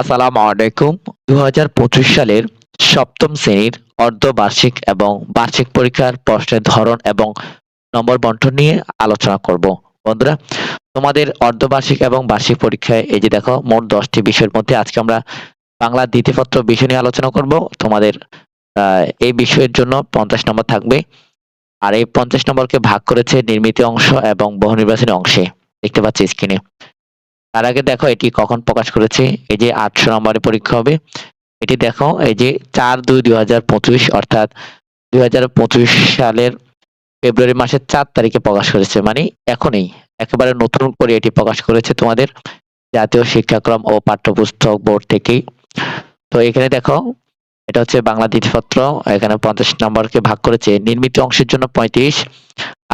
আসসালামু আলাইকুম। দু হাজার পঁচিশ সালের সপ্তম শ্রেণির অর্ধবার্ষিক এবং বার্ষিক পরীক্ষার প্রশ্নের ধরন এবং নম্বর বন্টন নিয়ে আলোচনা করব। বন্ধুরা, তোমাদের অর্ধবার্ষিক এবং বার্ষিক পরীক্ষায় এই যে দেখো, মোট দশটি বিষয়ের মধ্যে আজকে আমরা বাংলা দ্বিতীয়পত্র বিষয় নিয়ে আলোচনা করব। তোমাদের এই বিষয়ের জন্য পঞ্চাশ নম্বর থাকবে। আর এই পঞ্চাশ নম্বরকে ভাগ করেছে নির্মিত অংশ এবং বহু নির্বাচনী অংশে। দেখতে পাচ্ছি স্ক্রিনে তার আগে দেখো এটি কখন প্রকাশ করেছে? এই যে আটশো নম্বরের পরীক্ষা হবে। এটি দেখো, এই যে চার দুই দুই হাজার পঁচিশ, অর্থাৎ দুই হাজার পঁচিশ সালের ফেব্রুয়ারি মাসের চার তারিখে প্রকাশ করেছে। মানে এখনই, একেবারে নতুন করে এটি প্রকাশ করেছে তোমাদের জাতীয় শিক্ষাক্রম ও পাঠ্যপুস্তক বোর্ড থেকেই। তো এখানে দেখো, এটা হচ্ছে বাংলা দ্বিতীয়পত্র এখানে পঞ্চাশ নম্বরকে ভাগ করেছে, নির্মিত অংশের জন্য পঁয়ত্রিশ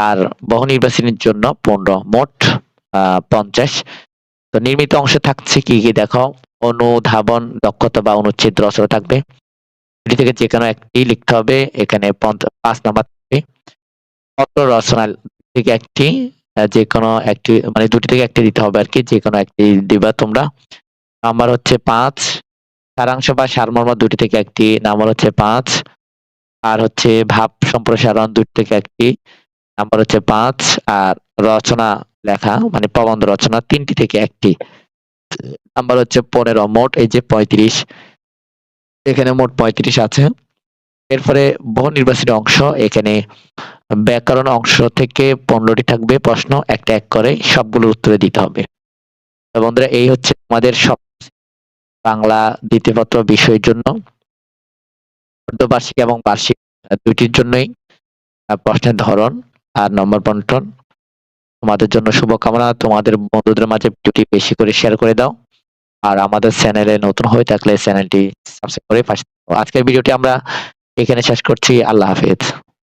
আর বহু নির্বাচনের জন্য পনেরো, মোট, আহ, পঞ্চাশ। তো নির্মিত অংশ থাকছে কি কি? দেখো, অনুধাবন, দক্ষতা বা অনুচ্ছেদ রচনা থাকবে। এটি থেকে যে কোনো একটি লিখতে হবে। এখানে পাঁচ নাম্বার থাকবে। পত্র রচনা থেকে একটি যে কোনো একটি মানে দুটি থেকে একটি দিতে হবে আর কি, যে কোনো একটি দিবা তোমরা। নাম্বার হচ্ছে পাঁচ। সারাংশ বা সারমর্ম দুটি থেকে একটি, নাম্বার হচ্ছে পাঁচ। আর হচ্ছে ভাব সম্প্রসারণ দুটি থেকে একটি, নাম্বার হচ্ছে পাঁচ। আর রচনা লেখা মানে প্রবন্ধ রচনা, তিনটি থেকে একটি। নাম্বার হচ্ছে পনেরো, মোট এই যে পঁয়ত্রিশ, এখানে মোট পঁয়ত্রিশ আছে। এরপরে বহু নির্বাচনী অংশ, এখানে ব্যাকরণ অংশ থেকে পনেরোটি থাকবে, প্রশ্ন একটা এক করে, সবগুলো উত্তরে দিতে হবে। বন্ধুরা, এই হচ্ছে আমাদের সব বাংলা দ্বিতীয় পত্র বিষয়ের জন্য। অর্ধবার্ষিক এবং বার্ষিক, দুইটির জন্যই প্রশ্নের ধরন আর নম্বর বন্টন। তোমাদের জন্য শুভকামনা। তোমাদের বন্ধুদের মাঝে ভিডিওটি বেশি করে শেয়ার করে দাও। আর আমাদের চ্যানেলে নতুন হয়ে থাকলে চ্যানেলটি সাবস্ক্রাইব করে পাশে। আজকের ভিডিওটি আমরা এখানে শেষ করছি। আল্লাহ হাফেজ।